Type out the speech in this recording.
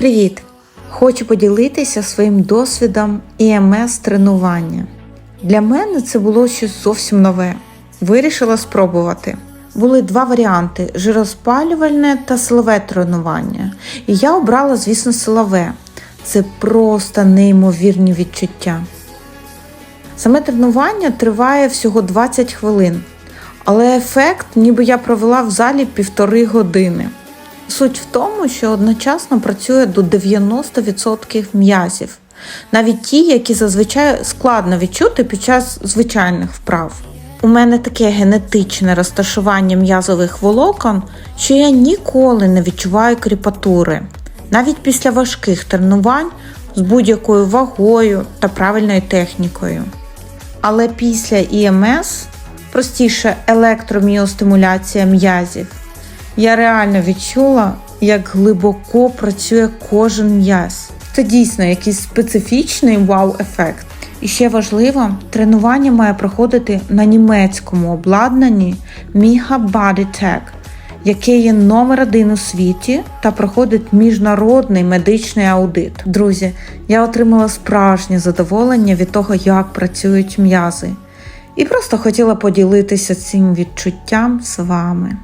Привіт! Хочу поділитися своїм досвідом ІМС тренування. Для мене це було щось зовсім нове. Вирішила спробувати. Були два варіанти: жироспалювальне та силове тренування. І я обрала, звісно, силове. Це просто неймовірні відчуття. Саме тренування триває всього 20 хвилин, але ефект, ніби я провела в залі півтори години. Суть в тому, що одночасно працює до 90% м'язів, навіть ті, які зазвичай складно відчути під час звичайних вправ. У мене таке генетичне розташування м'язових волокон, що я ніколи не відчуваю кріпатури, навіть після важких тренувань з будь-якою вагою та правильною технікою. Але після ІМС, простіше електроміостимуляція м'язів, я реально відчула, як глибоко працює кожен м'яз. Це дійсно якийсь специфічний вау-ефект. І ще важливо, тренування має проходити на німецькому обладнанні Miha Body яке є номер один у світі та проходить міжнародний медичний аудит. Друзі, я отримала справжнє задоволення від того, як працюють м'язи, і просто хотіла поділитися цим відчуттям з вами.